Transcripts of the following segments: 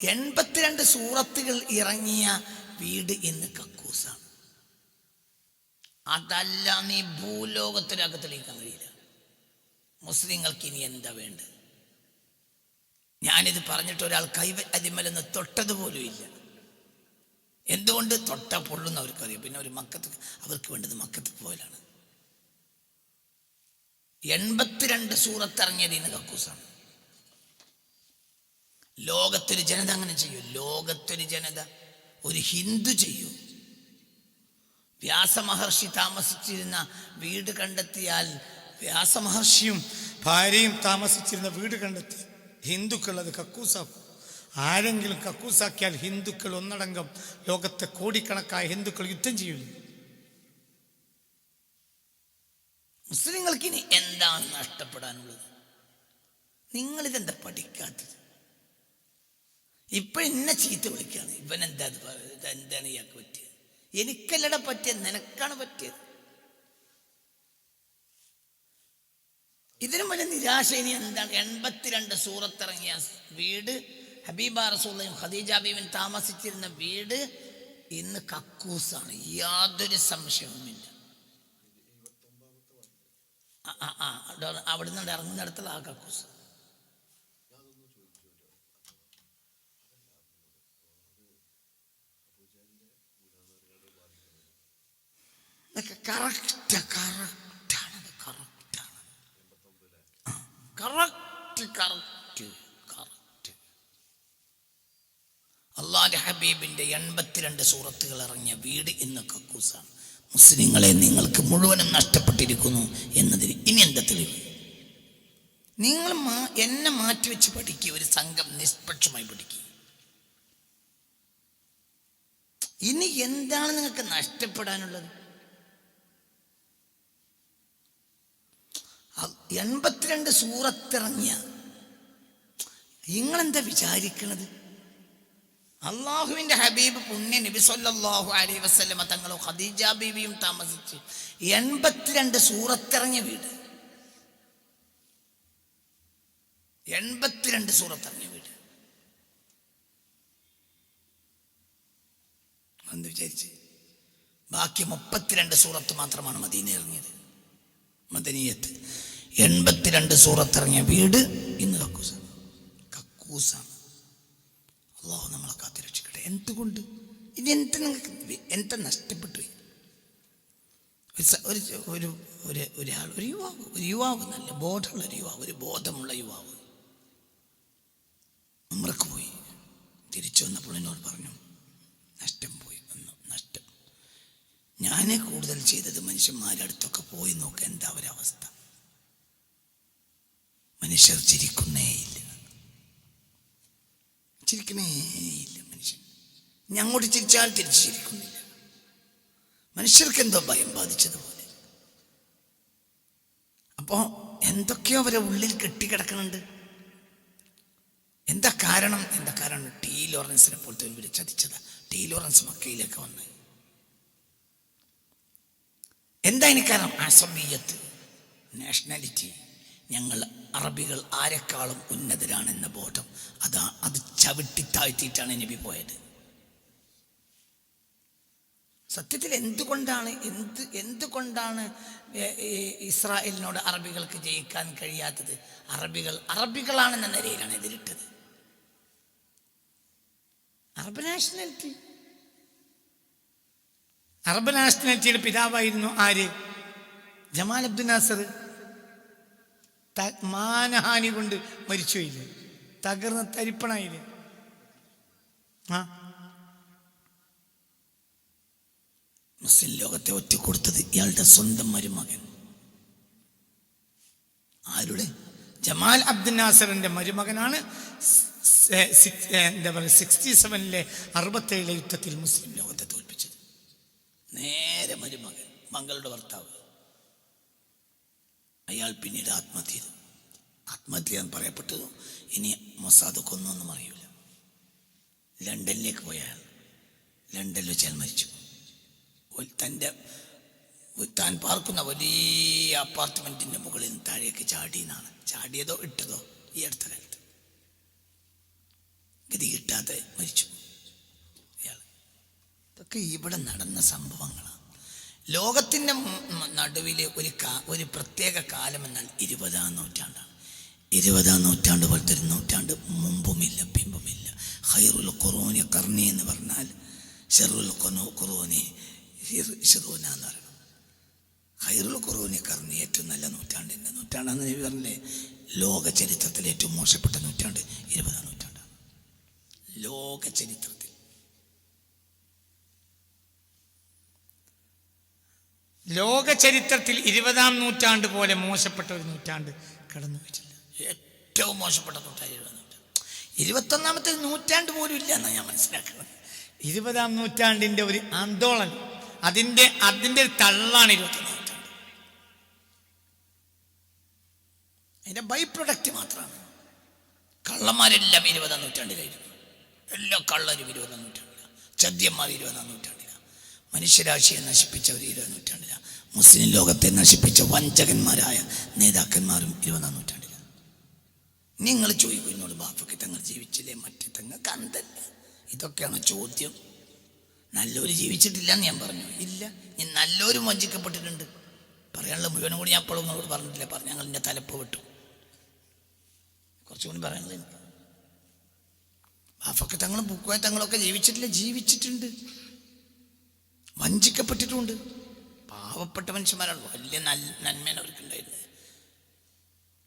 എൺപത്തിരണ്ട് സൂറത്തുകൾ ഇറങ്ങിയ വീട് ഇന്ന് കക്കൂസാണ് അതല്ല നീ ഭൂലോകത്തിനകത്ത് തെളിയിക്കാൻ കഴിയില്ല മുസ്ലിങ്ങൾക്ക് ഇനി എന്താ വേണ്ടത്? ഞാനിത് പറഞ്ഞിട്ട് ഒരാൾ കൈ അതിമലൊന്ന് തൊട്ടത് പോലും ഇല്ല. എന്തുകൊണ്ട് തൊട്ട പൊള്ളുന്ന അവർക്കറിയാം പിന്നെ ഒരു മക്കത്ത് അവർക്ക് വേണ്ടത് മക്കത്ത് പോയാലാണ്. എൺപത്തിരണ്ട് സൂറത്തിറങ്ങിയത് ഇന്ന് കക്കൂസാണ്. ലോകത്തൊരു ജനത അങ്ങനെ ചെയ്യൂ. ലോകത്തൊരു ജനത ഒരു ഹിന്ദു ചെയ്യൂ. വ്യാസമഹർഷി താമസിച്ചിരുന്ന വീട് കണ്ടെത്തിയാൽ വ്യാസമഹർഷിയും ഭാര്യയും താമസിച്ചിരുന്ന വീട് കണ്ടെത്തി. ഹിന്ദുക്കൾ അത് കക്കൂസാക്കും. ആരെങ്കിലും കക്കൂസാക്കിയാൽ ഹിന്ദുക്കൾ ഒന്നടങ്കം ലോകത്തെ കോടിക്കണക്കായ ഹിന്ദുക്കൾ യുദ്ധം ചെയ്യില്ല മുസ്ലിങ്ങൾക്ക് ഇനി എന്താണ് നഷ്ടപ്പെടാനുള്ളത്? നിങ്ങളിതെന്താ പഠിക്കാത്തത്? ഇപ്പൊ എന്നെ ചീത്ത വിളിക്കാണ് ഇവൻ എന്താ എന്താണ് ഇയാൾക്ക് പറ്റിയത്? എനിക്കല്ലട പറ്റിയത് നിനക്കാണ് പറ്റിയത്. ഇതിനും വലിയ നിരാശ ഇനി എന്താണ്? എൺപത്തിരണ്ട് സൂറത്തിറങ്ങിയ വീട് ഹബീബ റസൂള്ളയും ഖദീജ ബീവിൻ താമസിച്ചിരുന്ന വീട് ഇന്ന് കക്കൂസാണ്. യാതൊരു സംശയവുമില്ല. അവിടെ- അവിടുന്ന് ഇറങ്ങുന്നിടത്തുള്ള ആ കക്കൂസ്. എൺപത്തിരണ്ട് സൂറത്തുകൾ ഇറങ്ങിയ വീട് ഇന്ന് കക്കൂസാണ്. മുസ്ലിങ്ങളെ നിങ്ങൾക്ക് മുഴുവനും നഷ്ടപ്പെട്ടിരിക്കുന്നു എന്നതിന് ഇനി എന്താ തെളിവ്? നിങ്ങൾ മാ- എന്നെ മാറ്റിവെച്ച് പഠിക്കുക ഒരു സംഘം നിഷ്പക്ഷമായി പഠിക്കുക. ഇനി എന്താണ് നിങ്ങൾക്ക് നഷ്ടപ്പെടാനുള്ളത്? എൺപത്തിരണ്ട് സൂറത്തിറങ്ങിയ. നിങ്ങളെന്താ വിചാരിക്കണത്? അള്ളാഹുവിന്റെ ഹബീബ് പുണ്യ നബി സല്ലല്ലാഹു അലൈഹി വസല്ലമ തങ്ങളും ഖദീജ ബീവിയും താമസിച്ച് എൺപത്തിരണ്ട് സൂറത്തിറങ്ങിയ വീട്. എൺപത്തിരണ്ട് സൂറത്തിറങ്ങിയ വീട്. എന്ന് വിചാരിച്ച്? ബാക്കി മുപ്പത്തിരണ്ട് സൂറത്ത് മാത്രമാണ് മദീന ഇറങ്ങിയത്. മദനീയത്ത് എൺപത്തിരണ്ട് സൂറത്തിറങ്ങിയ വീട് ഇന്ന് കക്കൂസാണ്. കക്കൂസാണ്. അള്ളാഹു നമ്മളെ കാത്തിരക്ഷിക്കട്ടെ. എന്തുകൊണ്ട്? ഇനി എന്ത് നിങ്ങൾക്ക് എന്താ നഷ്ടപ്പെട്ടു? ഒരു ഒരു ഒരു ഒരു ഒരാൾ ഒരു യുവാവ്. ഒരു യുവാവ് നല്ല ബോധമുള്ള ഒരു യുവാവ് ഒരു ബോധമുള്ള യുവാവ്. ഉമ്രക്ക് പോയി. തിരിച്ചു വന്നപ്പോൾ എന്നോട് പറഞ്ഞു നഷ്ടം പോയി. വന്നു. നഷ്ടം. ഞാൻ കൂടുതൽ ചെയ്തത് മനുഷ്യന്മാരുടെ അടുത്തൊക്കെ പോയി നോക്കുക എന്താ ഒരവസ്ഥ? മനുഷ്യർ ചിരിക്കുന്നേയില്ല ചിരിക്കണേയില്ല മനുഷ്യൻ. ഞങ്ങോട്ട് അങ്ങോട്ട് ചിരിച്ചാൽ തിരിച്ചിരിക്കുന്നില്ല. മനുഷ്യർക്ക് എന്തോ ഭയം ബാധിച്ചതുപോലെ. അപ്പോ എന്തൊക്കെയോ അവരെ ഉള്ളിൽ കെട്ടിക്കിടക്കുന്നുണ്ട്. എന്താ കാരണം? എന്താ കാരണം? ടി ലോറൻസിനെ പോലത്തെ ഒരു ചതിച്ചത്. ടി ലോറൻസ് മക്കയിലേക്ക് വന്ന്. എന്താ ഇനി കാരണം? അസമീയത്ത് നാഷണാലിറ്റി ഞങ്ങൾ അറബികൾ ആരെക്കാളും ഉന്നതരാണെന്ന ബോധം അതാ അത് ചവിട്ടി താഴ്ത്തിയിട്ടാണ് നബി പോയത്. സത്യത്തിൽ എന്തുകൊണ്ടാണ് എന്ത് എന്തുകൊണ്ടാണ് ഇസ്രായേലിനോട് അറബികൾക്ക് ജയിക്കാൻ കഴിയാത്തത്? അറബികൾ അറബികളാണെന്ന നിലയിലാണ് എതിരിട്ടത്. Arab nationality. അറബ് നാഷണാലിറ്റിയുടെ പിതാവായിരുന്നു ആര്? Jamal Abdul Nasser. മാനഹാനി കൊണ്ട് മരിച്ചുപോയില്ലേ? തകർന്ന തരിപ്പണായില്ലേ? ആ. മുസ്ലിം ലോകത്തെ ഒറ്റ കൊടുത്തത് ഇയാളുടെ സ്വന്തം മരുമകൻ ആരുടെ? ജമാൽ അബ്ദുൽ നാസറിന്റെ മരുമകനാണ് എന്താ പറയുക സിക്സ്റ്റി സെവനിലെ അറുപത്തേഴിലെ യുദ്ധത്തിൽ മുസ്ലിം ലോകത്തെ തോൽപ്പിച്ചത്. നേരെ മരുമകൻ മകളുടെ ഭർത്താവ്. അയാൾ പിന്നീട് ആത്മഹത്യ ചെയ്തു ആത്മഹത്യ എന്ന് പറയപ്പെട്ടതും ഇനി മൊസാദ് കൊന്നൊന്നും അറിയില്ല ലണ്ടനിലേക്ക് പോയ അയാൾ ലണ്ടനിൽ വെച്ച് മരിച്ചു. തന്റെ താൻ പാർക്കുന്ന വലിയ അപ്പാർട്ട്മെന്റിന്റെ മുകളിൽ നിന്ന് താഴേക്ക് ചാടി എന്നാണ്. ചാടിയതോ ഇട്ടതോ ഈ അടുത്ത കാലത്ത് ഗതി കിട്ടാതെ മരിച്ചു. ഇതൊക്കെ ഇവിടെ നടന്ന സംഭവങ്ങളാണ്. ലോകത്തിന്റെ നടുവിൽ ഒരു കാ ഒരു പ്രത്യേക കാലം എന്നാൽ ഇരുപതാം നൂറ്റാണ്ടാണ്. ഇരുപതാം നൂറ്റാണ്ട് പോലത്തെ ഒരു നൂറ്റാണ്ട് മുമ്പുമില്ല പിമ്പുമില്ല. ഹൈറുൽ ഖുറൂനി കർണി എന്ന് പറഞ്ഞാൽ ഷെറുൽ ഖുറൂനി ഷെറൂന എന്ന് പറയണം ഹൈറുൽ ഖുറൂനി കർണി ഏറ്റവും നല്ല നൂറ്റാണ്ടിന്റെ നൂറ്റാണ്ടാന്ന് നബി പറഞ്ഞില്ലേ? ലോക ചരിത്രത്തിലെ ഏറ്റവും മോശപ്പെട്ട നൂറ്റാണ്ട് ഇരുപതാം നൂറ്റാണ്ടാണ്. ലോക ചരിത്രത്തിൽ ലോക ചരിത്രത്തിൽ ഇരുപതാം നൂറ്റാണ്ട് പോലെ മോശപ്പെട്ട ഒരു നൂറ്റാണ്ട് കടന്നു പോയിട്ടില്ല. ഏറ്റവും മോശപ്പെട്ട നൂറ്റാണ്ട് ഇരുപതാം നൂറ്റാണ്ട്. ഇരുപത്തൊന്നാമത്തെ നൂറ്റാണ്ട് പോലും ഇല്ല എന്നാണ് ഞാൻ മനസ്സിലാക്കുന്നത്. ഇരുപതാം നൂറ്റാണ്ടിന്റെ ഒരു ആന്തോളൻ അതിന്റെ അതിന്റെ ഒരു തള്ളാണ് ഇരുപത്തൊന്നാം നൂറ്റാണ്ട്. അതിന്റെ ബൈ പ്രൊഡക്റ്റ് മാത്രമാണ്. കള്ളന്മാരെല്ലാം ഇരുപതാം നൂറ്റാണ്ടിലായിരുന്നു. എല്ലാ കള്ളരും ഇരുപതാം നൂറ്റാണ്ടിലാണ് ചദ്യന്മാർ ഇരുപതാം നൂറ്റാണ്ടിലാണ് മനുഷ്യരാശിയെ നശിപ്പിച്ച ഒരു ഇരുപതാം നൂറ്റാണ്ടിലാണ് മുസ്ലിം ലോകത്തെ നശിപ്പിച്ച വഞ്ചകന്മാരായ നേതാക്കന്മാരും ഇരുപതാം നൂറ്റാണ്ടിലാണ് നിങ്ങൾ ചോദിക്കും എന്നോട് ബാപ്പയ്ക്ക് തങ്ങൾ ജീവിച്ചില്ലേ? മറ്റേ തങ്ങൾ കണ്ടല്ല. ഇതൊക്കെയാണ് ചോദ്യം. നല്ലൊരു ജീവിച്ചിട്ടില്ല എന്ന് ഞാൻ പറഞ്ഞു. ഇല്ല ഞാൻ നല്ലൊരു വഞ്ചിക്കപ്പെട്ടിട്ടുണ്ട്. പറയാനുള്ള മുഴുവനും കൂടി ഞാൻ അപ്പോഴും നിങ്ങളോട് പറഞ്ഞിട്ടില്ല. പറഞ്ഞു ഞങ്ങൾ എന്റെ തലപ്പ് വിട്ടു. കുറച്ചുകൂടി പറയാനുള്ളത് ബാഫൊക്കെ തങ്ങളും ബുക്കോയ തങ്ങളൊക്കെ ജീവിച്ചിട്ടില്ല ജീവിച്ചിട്ടുണ്ട്. വഞ്ചിക്കപ്പെട്ടിട്ടുണ്ട്. പാവപ്പെട്ട മനുഷ്യന്മാരാണ്. വലിയ നന്മയാണ് അവർക്കുണ്ടായിരുന്നത്.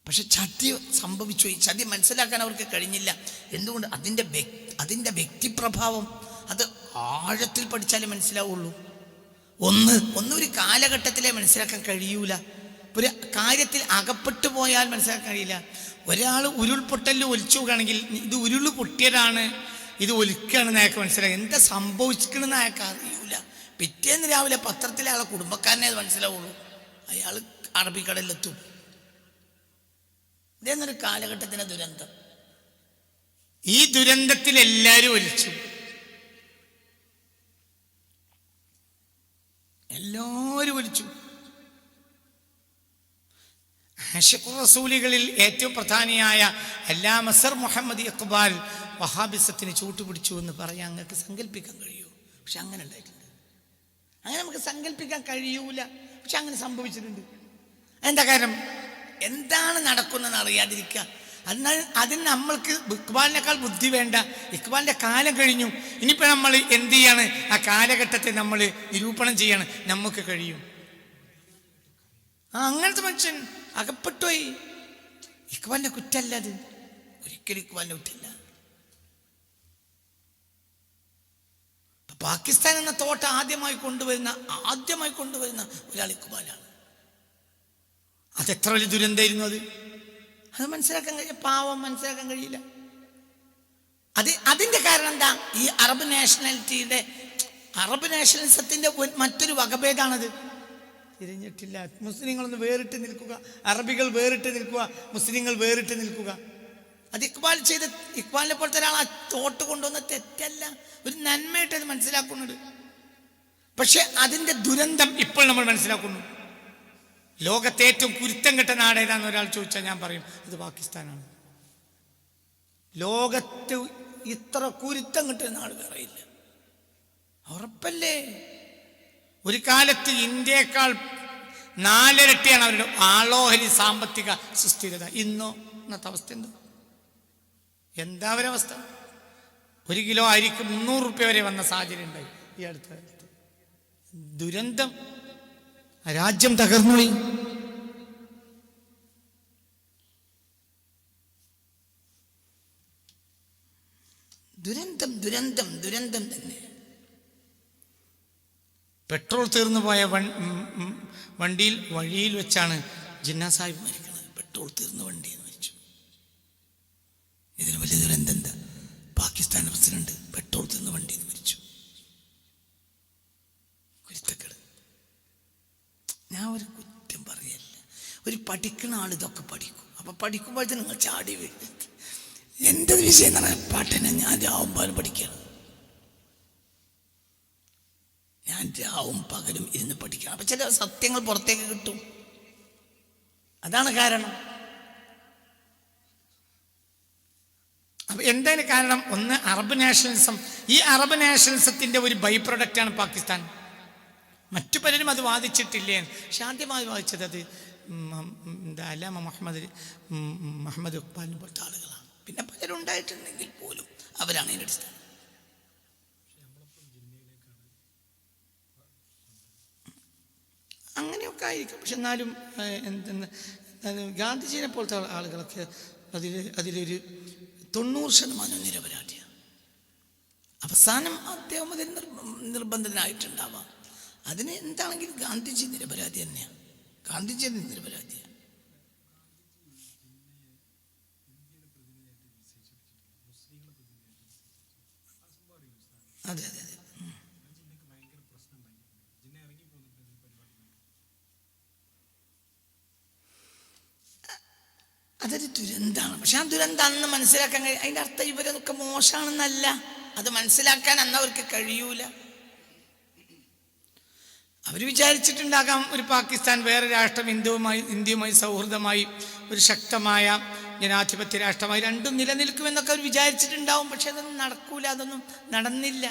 പക്ഷെ ചതി സംഭവിച്ചു. ഈ ചതി മനസ്സിലാക്കാൻ അവർക്ക് കഴിഞ്ഞില്ല. എന്തുകൊണ്ട്? അതിന്റെ അതിന്റെ വ്യക്തിപ്രഭാവം അത് ആഴത്തിൽ പഠിച്ചാലേ മനസ്സിലാവുള്ളൂ. ഒന്ന് ഒന്നൊരു കാലഘട്ടത്തിലെ മനസ്സിലാക്കാൻ കഴിയൂല. ഒരു കാര്യത്തിൽ അകപ്പെട്ടു പോയാൽ മനസ്സിലാക്കാൻ കഴിയില്ല. ഒരാൾ ഉരുൾപൊട്ടലിൽ ഒലിച്ചു പോകുകയാണെങ്കിൽ ഇത് ഉരുൾ പൊട്ടിയതാണ്. ഇത് ഒലിക്കുകയാണെന്ന് അയാൾക്ക് മനസ്സിലാക്കി എന്താ സംഭവിക്കണമെന്ന് അയാൾക്ക് അറിയൂല പിറ്റേന്ന് രാവിലെ പത്രത്തിലെ ആളെ കുടുംബക്കാരനെ മനസ്സിലാവുള്ളൂ. അയാൾ അറബിക്കടലിലെത്തും. ഇതെന്നൊരു കാലഘട്ടത്തിന്റെ ദുരന്തം. ഈ ദുരന്തത്തിൽ എല്ലാവരും ഒലിച്ചു. എല്ലാവരും ഒലിച്ചു. ആഷിഖുർ റസൂലികളിൽ ഏറ്റവും പ്രധാനിയായ എല്ലാ മസർ മുഹമ്മദ് ഇഖ്ബാൽ വഹാബിസത്തിന് ചൂട്ടുപിടിച്ചു എന്ന് പറയാൻ അങ്ങക്ക് സങ്കല്പിക്കാൻ കഴിയൂ പക്ഷെ അങ്ങനെ ഉണ്ടായിട്ടുണ്ട് അങ്ങനെ നമുക്ക് സങ്കല്പിക്കാൻ കഴിയൂല. പക്ഷെ അങ്ങനെ സംഭവിച്ചിട്ടുണ്ട്. എന്താ കാരണം? എന്താണ് നടക്കുന്നതെന്ന് അറിയാതിരിക്കുക. എന്നാൽ അതിന് നമ്മൾക്ക് ഇക്ബാലിനേക്കാൾ ബുദ്ധി വേണ്ട. ഇക്ബാലിന്റെ കാലം കഴിഞ്ഞു. ഇനിയിപ്പോ നമ്മൾ എന്ത് ചെയ്യാണ്? ആ കാലഘട്ടത്തെ നമ്മൾ നിരൂപണം ചെയ്യാണ്. നമുക്ക് കഴിയും. ആ അങ്ങനത്തെ മനുഷ്യൻ അകപ്പെട്ടുപോയി. ഇക്ബാലിന്റെ കുറ്റല്ല അത്. ഒരിക്കലും ഇക്ബാലിന്റെ വിട്ടില്ല പാകിസ്ഥാൻ എന്ന തോട്ട ആദ്യമായി കൊണ്ടുവരുന്ന ആദ്യമായി കൊണ്ടുവരുന്ന ഒരാൾ ഇക്ബാലാണ്. അതെത്ര വലിയ ദുരന്തമായിരുന്നു അത്? അത് മനസ്സിലാക്കാൻ കഴിയും പാവം മനസ്സിലാക്കാൻ കഴിയില്ല. അത് അതിന്റെ കാരണം എന്താ? ഈ അറബ് നാഷണാലിറ്റിയുടെ അറബ് നാഷണലിസത്തിന്റെ മറ്റൊരു വകഭേദാണത്. തിരിഞ്ഞിട്ടില്ല. മുസ്ലിങ്ങളൊന്ന് വേറിട്ട് നിൽക്കുക. അറബികൾ വേറിട്ട് നിൽക്കുക. മുസ്ലിങ്ങൾ വേറിട്ട് നിൽക്കുക. അത് ഇക്ബാൽ ചെയ്ത് ഇക്ബാലിനെ പോലത്തെ ഒരാൾ ആ തോട്ട് കൊണ്ടുവന്ന തെറ്റല്ല. ഒരു നന്മയായിട്ട് അത് മനസ്സിലാക്കുന്നുണ്ട് പക്ഷെ അതിന്റെ ദുരന്തം ഇപ്പോൾ നമ്മൾ മനസ്സിലാക്കുന്നു. ലോകത്തെ ഏറ്റവും കുരുത്തം കെട്ട നാട് ഏതാന്ന് ഒരാൾ ചോദിച്ചാൽ ഞാൻ പറയും അത് പാകിസ്ഥാനാണ്. ലോകത്ത് ഇത്ര കുരുത്തം കിട്ടുന്ന ആൾ വേറെ ഇല്ല. ഉറപ്പല്ലേ? ഒരു കാലത്ത് ഇന്ത്യയേക്കാൾ നാലിരട്ടിയാണ് അവരുടെ ആളോഹരി സാമ്പത്തിക സുസ്ഥിരത ഇന്നോ ഇന്നത്തെ അവസ്ഥ എന്തോ? എന്താ അവരവസ്ഥ ഒരു കിലോ അരിക്ക് മുന്നൂറ് റുപ്യ വരെ വന്ന സാഹചര്യം ഉണ്ടായി. ഈ അടുത്ത കാലത്ത്. ദുരന്തം. രാജ്യം തകർന്നു ദുരന്തം ദുരന്തം ദുരന്തം തന്നെ. പെട്രോൾ തീർന്നു പോയ വണ്ടിയിൽ വഴിയിൽ വെച്ചാണ് ജിന്നാ സാഹിബ് മരിക്കുന്നത്. പെട്രോൾ തീർന്ന വണ്ടിയിൽ. ഇതിന് വലിയ ദുരന്തം എന്താ പാകിസ്ഥാൻ പ്രസിഡന്റ് പെട്രോൾ തിന്ന് വണ്ടി മരിച്ചു കുരുത്തക്കേട്. ഞാൻ ഒരു കുറ്റം പറയല്ല. ഒരു പഠിക്കുന്ന ആൾ ഇതൊക്കെ പഠിക്കും. അപ്പൊ പഠിക്കുമ്പോഴത്തെ നിങ്ങൾ ചാടി വീഴും എന്റെ വിഷയം എന്ന് പറഞ്ഞാൽ പാട്ടിനെ ഞാൻ രാവുമ്പോഴും പഠിക്കണം ഞാൻ രാവും പകലും ഇരുന്ന് പഠിക്കണം അപ്പൊ ചില സത്യങ്ങൾ പുറത്തേക്ക് കിട്ടും. അതാണ് കാരണം. അപ്പൊ കാരണം ഒന്ന് അറബ് നാഷണലിസം ഈ അറബ് നാഷണലിസത്തിന്റെ ഒരു ബൈ പ്രൊഡക്റ്റാണ് പാകിസ്ഥാൻ. മറ്റു പലരും അത് വാദിച്ചിട്ടില്ലേ? പക്ഷെ ആദ്യമായി വാദിച്ചത് അത് എന്താ അലാമ മുഹമ്മദ് മുഹമ്മദ് ഇക്ബാലിനെ പോലത്തെ ആളുകളാണ്. പിന്നെ പലരും ഉണ്ടായിട്ടുണ്ടെങ്കിൽ പോലും അവരാണ് ഇതിന്റെ അടിസ്ഥാനം. അങ്ങനെയൊക്കെ ആയിരിക്കും. പക്ഷെ എന്നാലും എന്തെന്ന് ഗാന്ധിജിനെ പോലത്തെ ആളുകളൊക്കെ അതിൽ അതിലൊരു തൊണ്ണൂറ് ശതമാനം നിരപരാധിയാണ്. അവസാനം അദ്ദേഹം അതിൽ നിർബന്ധനായിട്ടുണ്ടാവാം. അതിന് എന്താണെങ്കിൽ ഗാന്ധിജി നിരപരാധി തന്നെയാണ്. ഗാന്ധിജി അതിന് നിരപരാധിയാണ്. അതെ അതെ അതെ ഉം. അതൊരു ദുരന്താണ്. പക്ഷെ ആ ദുരന്തം അന്ന് മനസ്സിലാക്കാൻ കഴിയും അതിന്റെ അർത്ഥം ഇവരൊക്കെ മോശമാണെന്നല്ല. അത് മനസ്സിലാക്കാൻ അന്ന് അവർക്ക് കഴിയൂല. അവർ വിചാരിച്ചിട്ടുണ്ടാകാം ഒരു പാകിസ്ഥാൻ വേറെ രാഷ്ട്രം ഇന്ത്യവുമായി ഇന്ത്യയുമായി സൗഹൃദമായി ഒരു ശക്തമായ ജനാധിപത്യ രാഷ്ട്രമായി രണ്ടും നിലനിൽക്കുമെന്നൊക്കെ അവർ വിചാരിച്ചിട്ടുണ്ടാവും. പക്ഷെ അതൊന്നും നടക്കൂല അതൊന്നും നടന്നില്ല.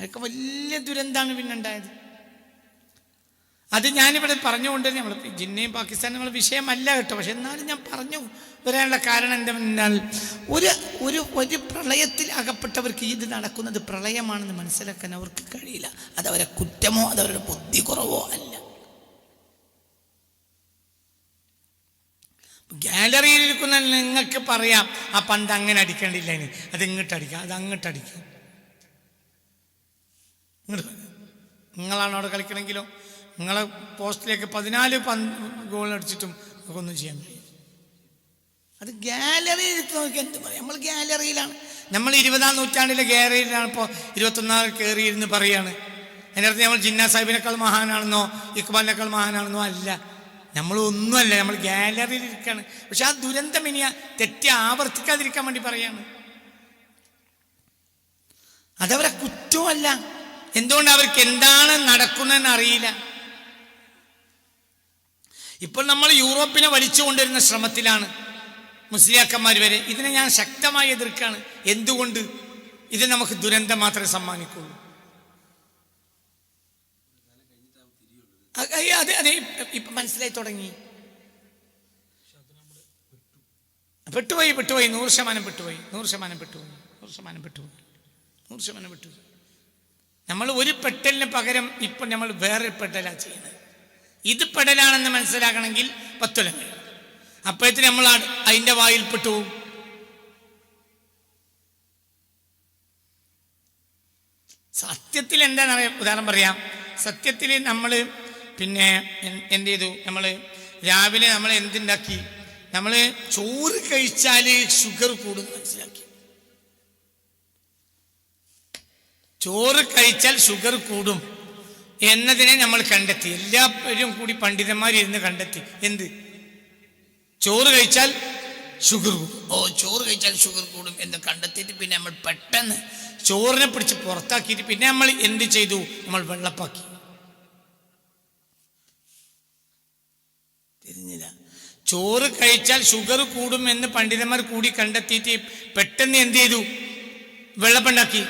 അതൊക്കെ വലിയ ദുരന്താണ് പിന്നുണ്ടായത്. അത് ഞാനിവിടെ പറഞ്ഞുകൊണ്ട് നമ്മൾ ജിന്നയും പാകിസ്ഥാനും നമ്മൾ വിഷയമല്ല കേട്ടോ. പക്ഷെ എന്നാലും ഞാൻ പറഞ്ഞു വരാനുള്ള കാരണം എന്തെന്നാൽ ഒരു ഒരു ഒരു പ്രളയത്തിൽ അകപ്പെട്ടവർക്ക് ഇത് നടക്കുന്നത് പ്രളയമാണെന്ന് മനസ്സിലാക്കാൻ അവർക്ക് കഴിയില്ല. അത് അവരെ കുറ്റമോ അതവരുടെ ബുദ്ധി കുറവോ അല്ല. ഗാലറിയിൽ ഇരിക്കുന്ന നിങ്ങൾക്ക് പറയാം ആ പന്ത് അങ്ങനെ അടിക്കേണ്ടില്ല ഇനി അത് ഇങ്ങോട്ട് അടിക്കാം അത് അങ്ങോട്ട് അടിക്കാം. നിങ്ങളാണ് അവിടെ കളിക്കണമെങ്കിലോ നിങ്ങളെ പോസ്റ്റിലേക്ക് പതിനാല് ഗോൾ അടിച്ചിട്ടും നമുക്കൊന്നും ചെയ്യാൻ കഴിയും അത് ഗാലറി എടുത്ത് നോക്കി എന്ത് പറയാം? നമ്മൾ ഗാലറിയിലാണ് നമ്മൾ ഇരുപതാം നൂറ്റാണ്ടിലെ ഗാലറിയിലാണ് ഇപ്പോൾ ഇരുപത്തൊന്നാൾ കയറിയിരുന്ന് പറയാണ്. അതിനർത്ഥം നമ്മൾ ജിന്നാ സാഹിബിനേക്കാൾ മഹാനാണെന്നോ ഇക്ബാലിനേക്കാൾ മഹാനാണെന്നോ അല്ല. നമ്മൾ ഒന്നുമല്ല നമ്മൾ ഗാലറിയിൽ ഇരിക്കുകയാണ് പക്ഷെ ആ ദുരന്തം ഇനി ആ തെറ്റി ആവർത്തിക്കാതിരിക്കാൻ വേണ്ടി പറയാണ്. അതവരെ കുറ്റമല്ല എന്തുകൊണ്ട് അവർക്ക് എന്താണ് നടക്കുന്നതെന്ന് അറിയില്ല. ഇപ്പോൾ നമ്മൾ യൂറോപ്പിനെ വലിച്ചു കൊണ്ടുവരുന്ന ശ്രമത്തിലാണ് മുസ്ലിയാക്കന്മാർ വരെ. ഇതിനെ ഞാൻ ശക്തമായി എതിർക്കുകയാണ്. എന്തുകൊണ്ട്? ഇത് നമുക്ക് ദുരന്തം മാത്രമേ സമ്മാനിക്കുള്ളൂ. അതെ അതെ ഇപ്പൊ മനസ്സിലായി തുടങ്ങി. പെട്ടുപോയി പെട്ടുപോയി. നൂറ് ശതമാനം പെട്ടുപോയി. നൂറ് ശതമാനം പെട്ടുപോയി. നൂറ് ശതമാനം പെട്ടുപോയി. നൂറ് ശതമാനം പെട്ടുപോയി. നമ്മൾ ഒരു പെട്ടലിന് പകരം ഇപ്പം നമ്മൾ വേറൊരു പെട്ടലാണ് ചെയ്യുന്നത്. ഇത് പെടലാണെന്ന് മനസ്സിലാക്കണമെങ്കിൽ പത്തൊല്ലം കഴിയും അപ്പോഴത്തേന് നമ്മൾ വായിൽ പെട്ടു സത്യത്തിൽ എന്താണ് അറിയാം ഉദാഹരണം പറയാം. സത്യത്തിൽ നമ്മൾ പിന്നെ എന്ത് ചെയ്തു? നമ്മൾ രാവിലെ നമ്മൾ എന്തുണ്ടാക്കി? നമ്മൾ ചോറ് കഴിച്ചാൽ ഷുഗർ കൂടും മനസ്സിലാക്കി. ചോറ് കഴിച്ചാൽ ഷുഗർ കൂടും. എന്നതിനെ നമ്മൾ കണ്ടെത്തി. എല്ലാവരും കൂടി പണ്ഡിതന്മാരിരുന്ന് കണ്ടെത്തി. എന്ത്? ചോറ് കഴിച്ചാൽ ഷുഗർ കൂടും. ഓ ചോറ് കഴിച്ചാൽ ഷുഗർ കൂടും എന്ന് കണ്ടെത്തിയിട്ട് പിന്നെ നമ്മൾ പെട്ടെന്ന് ചോറിനെ പിടിച്ച് പുറത്താക്കിയിട്ട് പിന്നെ നമ്മൾ എന്ത് ചെയ്തു? നമ്മൾ വെള്ളപ്പാക്കി. തിരിഞ്ഞില്ല. ചോറ് കഴിച്ചാൽ ഷുഗർ കൂടും എന്ന് പണ്ഡിതന്മാർ കൂടി കണ്ടെത്തിയിട്ട് പെട്ടെന്ന് എന്ത് ചെയ്തു? വെള്ളപ്പുണ്ടാക്കി.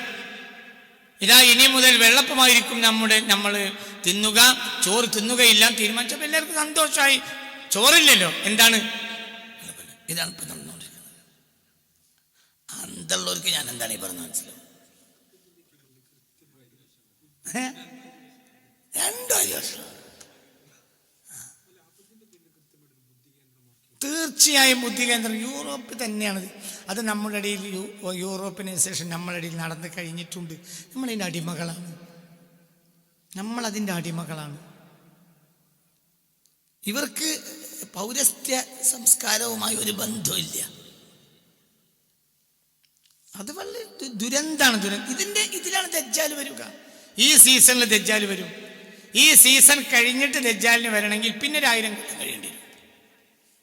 ഇതാ ഇനി മുതൽ വെള്ളപ്പമായിരിക്കും നമ്മുടെ നമ്മൾ തിന്നുക ചോറ് തിന്നുകയില്ല തീരുമാനിച്ചപ്പോൾ എല്ലാവർക്കും സന്തോഷമായി. ചോറില്ലല്ലോ എന്താണ്? ഇതാണ് ഇപ്പം നടന്നുകൊണ്ടിരിക്കുന്നത് അന്തുള്ളവർക്ക് ഞാൻ എന്താണ് ഈ പറഞ്ഞ മനസ്സിലാവും? രണ്ടോ ദിവസം തീർച്ചയായും ബുദ്ധികേന്ദ്രം യൂറോപ്പിൽ തന്നെയാണത്. അത് നമ്മുടെ ഇടയിൽ യൂറോപ്പിനൈസേഷൻ നമ്മുടെ ഇടയിൽ നടന്നു കഴിഞ്ഞിട്ടുണ്ട്. നമ്മളതിന്റെ അടിമകളാണ്. നമ്മളതിന്റെ അടിമകളാണ്. ഇവർക്ക് പൗരസ്ത്യ സംസ്കാരവുമായി ഒരു ബന്ധമില്ല അത് വളരെ ദുരന്താണ് ദുരന്തം ഇതിന്റെ ഇതിലാണ് ദജ്ജാൽ വരിക. ഈ സീസണിൽ ദജ്ജാൽ വരും. ഈ സീസൺ കഴിഞ്ഞിട്ട് ദജ്ജാലിന് വരണമെങ്കിൽ പിന്നെ ഒരു ആയിരം കൊല്ലം